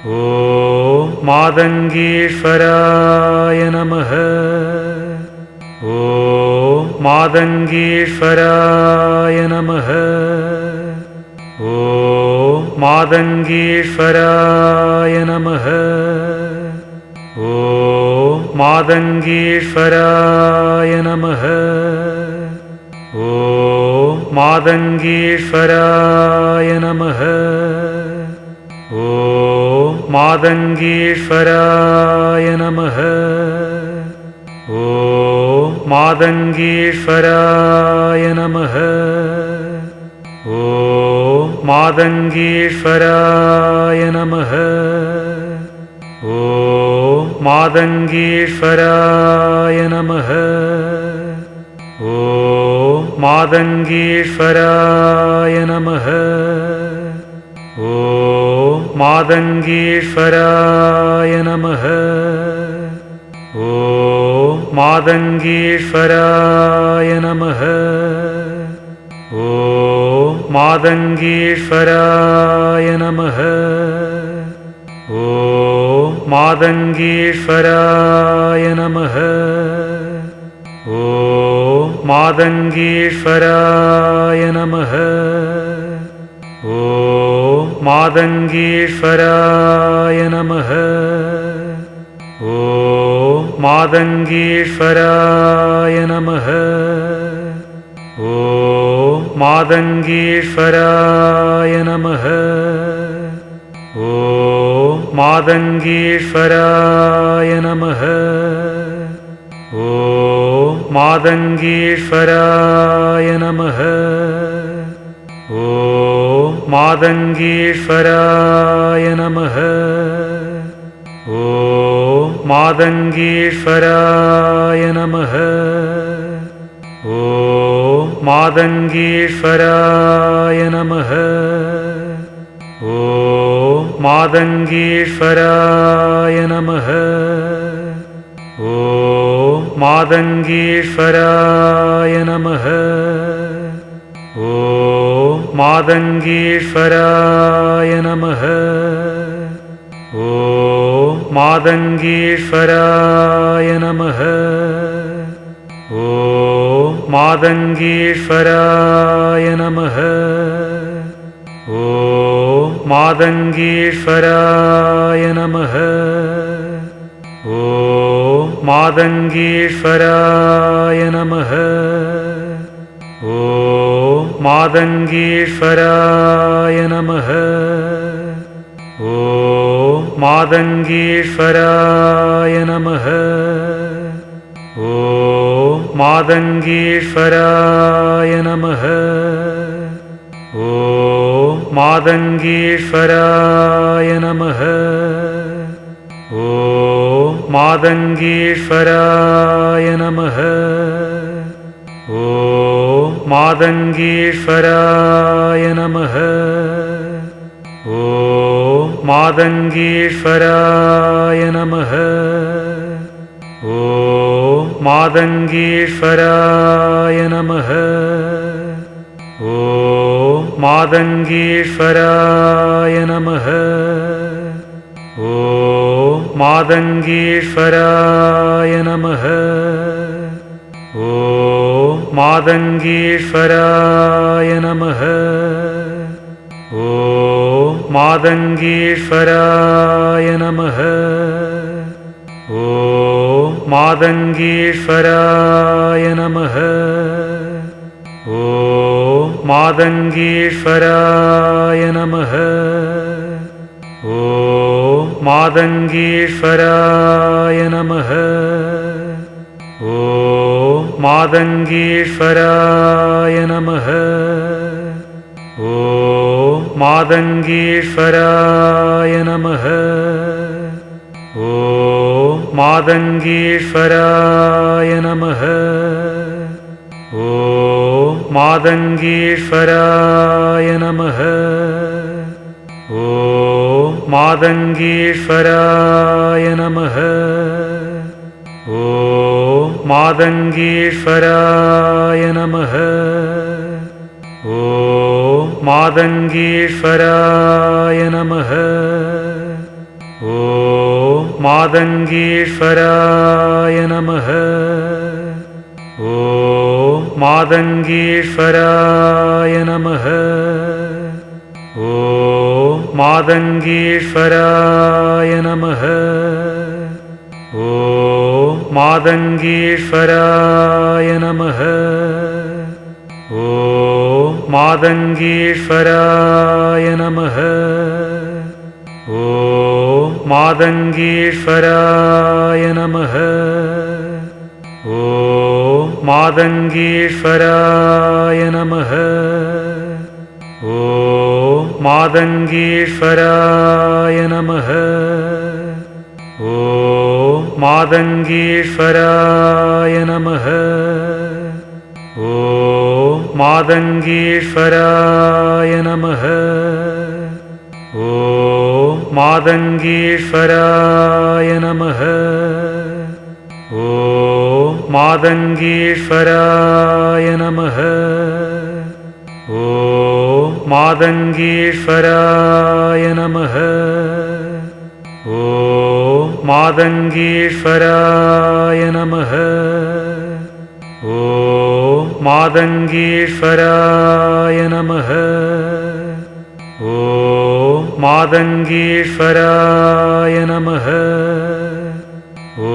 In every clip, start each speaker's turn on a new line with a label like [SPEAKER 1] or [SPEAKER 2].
[SPEAKER 1] ॐ मादङ्गीश्वराय नमः। ॐ मादङ्गीश्वराय नमः। ॐ मादङ्गीश्वराय नमः। ॐ मादङ्गीश्वराय नमः। ॐ मादङ्गीश्वराय नमः मादङ्गीश्वराय नमः। ॐ मादङ्गीश्वराय नमः। ॐ मादङ्गीश्वराय नमः। ॐ मादङ्गीश्वराय नमः। ॐ मादङ्गीश्वराय नमः मादङ्गीश्वराय नमः। ॐ मादङ्गीश्वराय नमः। ॐ मादङ्गीश्वराय नमः। ॐ मादङ्गीश्वराय नमः। ॐ मादङ्गीश्वराय नमः मादङ्गीश्वराय नमः। ॐ मादङ्गीश्वराय नमः। ॐ मादङ्गीश्वराय नमः। ॐ मादङ्गीश्वराय नमः। ॐ मादङ्गीश्वराय नमः मादङ्गीश्वराय नमः। ॐ मादङ्गीश्वराय नमः। ॐ मादङ्गीश्वराय नमः। ॐ मादङ्गीश्वराय नमः। ॐ मादङ्गीश्वराय नमः मादङ्गीश्वराय नमः। ॐ मादङ्गीश्वराय नमः। ॐ मादङ्गीश्वराय नमः। ॐ मादङ्गीश्वराय नमः। ॐ मादङ्गीश्वराय नमः मादङ्गीश्वराय नमः। ॐ मादङ्गीश्वराय नमः। ॐ मादङ्गीश्वराय नमः। ॐ मादङ्गीश्वराय नमः। ॐ मादङ्गीश्वराय नमः मादङ्गीश्वराय नमः। ॐ मादङ्गीश्वराय नमः। ॐ मादङ्गीश्वराय नमः। ॐ मादङ्गीश्वराय नमः। ॐ मादङ्गीश्वराय नमः। ॐ मादङ्गीश्वराय नमः। ॐ मादङ्गीश्वराय नमः। ॐ मादङ्गीश्वराय नमः। ॐ मादङ्गीश्वराय नमः। ॐ मादङ्गीश्वराय नमः मादङ्गीश्वराय नमः। ॐ मादङ्गीश्वराय नमः। ॐ मादङ्गीश्वराय नमः। ॐ मादङ्गीश्वराय नमः। ॐ मादङ्गीश्वराय नमः। ॐ मादङ्गीश्वराय नमः। ॐ मादङ्गीश्वराय नमः। मादङ्गीश्वराय नमः। ॐ मादङ्गीश्वराय नमः। ॐ मादङ्गीश्वराय नमः। ॐ मादङ्गीश्वराय नमः। ॐ मादङ्गीश्वराय नमः। ॐ मादङ्गीश्वराय नमः। ॐ मादङ्गीश्वराय नमः। ॐ मादङ्गीश्वराय नमः। ॐ मादङ्गीश्वराय नमः। ॐ मादङ्गीश्वराय नमः। ॐ मादङ्गीश्वराय नमः। ॐ मादङ्गीश्वराय नमः। ॐ मादङ्गीश्वराय नमः मादङ्गीश्वराय नमः। ॐ मादङ्गीश्वराय नमः। ॐ मादङ्गीश्वराय नमः। ॐ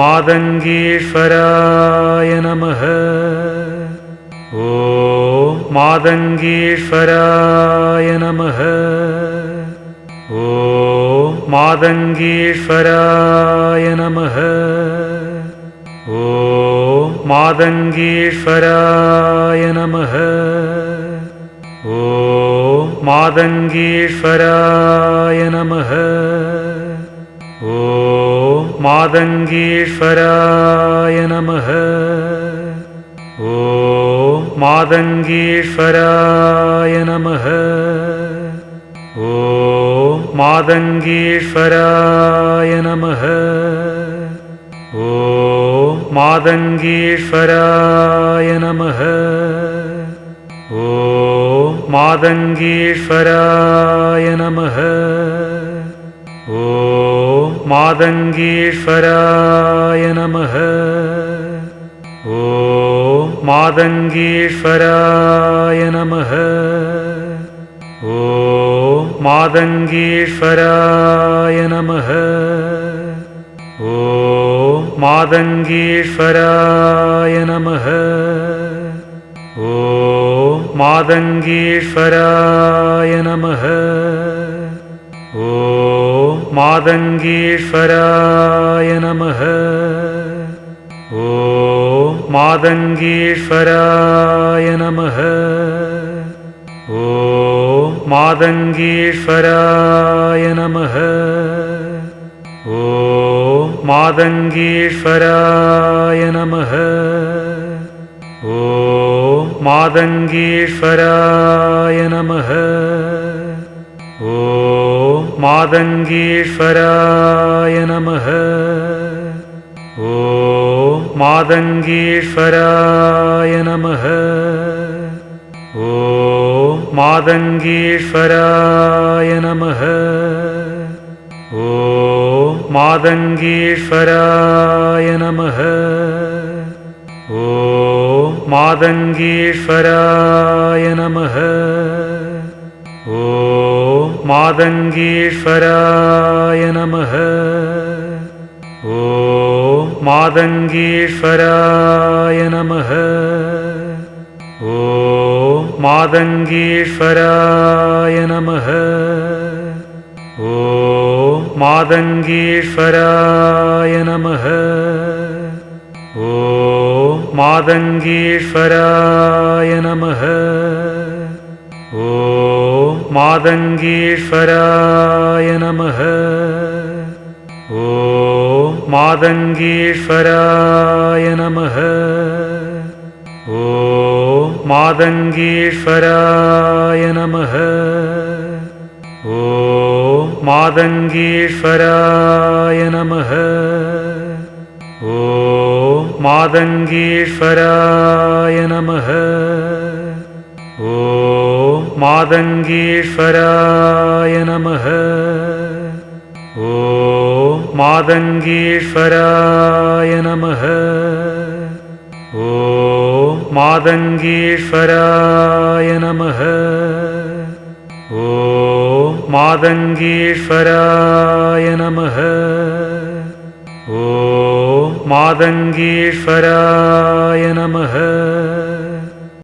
[SPEAKER 1] मादङ्गीश्वराय नमः। ॐ मादङ्गीश्वराय नमः मादङ्गीश्वराय नमः। ॐ मादङ्गीश्वराय नमः। ॐ मादङ्गीश्वराय नमः। ॐ मादङ्गीश्वराय नमः। ॐ मादङ्गीश्वराय नमः मादङ्गीश्वराय नमः। ॐ मादङ्गीश्वराय नमः। ॐ मादङ्गीश्वराय नमः। ॐ मादङ्गीश्वराय नमः। ॐ मादङ्गीश्वराय नमः मादङ्गीश्वराय नमः। ॐ मादङ्गीश्वराय नमः। ॐ मादङ्गीश्वराय नमः। ॐ मादङ्गीश्वराय नमः। ॐ मादङ्गीश्वराय नमः मादङ्गीश्वराय नमः। ॐ मादङ्गीश्वराय नमः। ॐ मादङ्गीश्वराय नमः। ॐ मादङ्गीश्वराय नमः। ॐ मादङ्गीश्वराय नमः मादङ्गीश्वराय नमः। ॐ मादङ्गीश्वराय नमः। ॐ मादङ्गीश्वराय नमः। ॐ मादङ्गीश्वराय नमः। ॐ मादङ्गीश्वराय नमः मादङ्गीश्वराय नमः। ॐ मादङ्गीश्वराय नमः। ॐ मादङ्गीश्वराय नमः। ॐ मादङ्गीश्वराय नमः। ॐ मादङ्गीश्वराय नमः मादङ्गीश्वराय नमः। ॐ मादङ्गीश्वराय नमः। ॐ मादङ्गीश्वराय नमः। ॐ मादङ्गीश्वराय नमः। ॐ मादङ्गीश्वराय मादङ्गीश्वराय नमः। ॐ मादङ्गीश्वराय नमः। ॐ मादङ्गीश्वराय नमः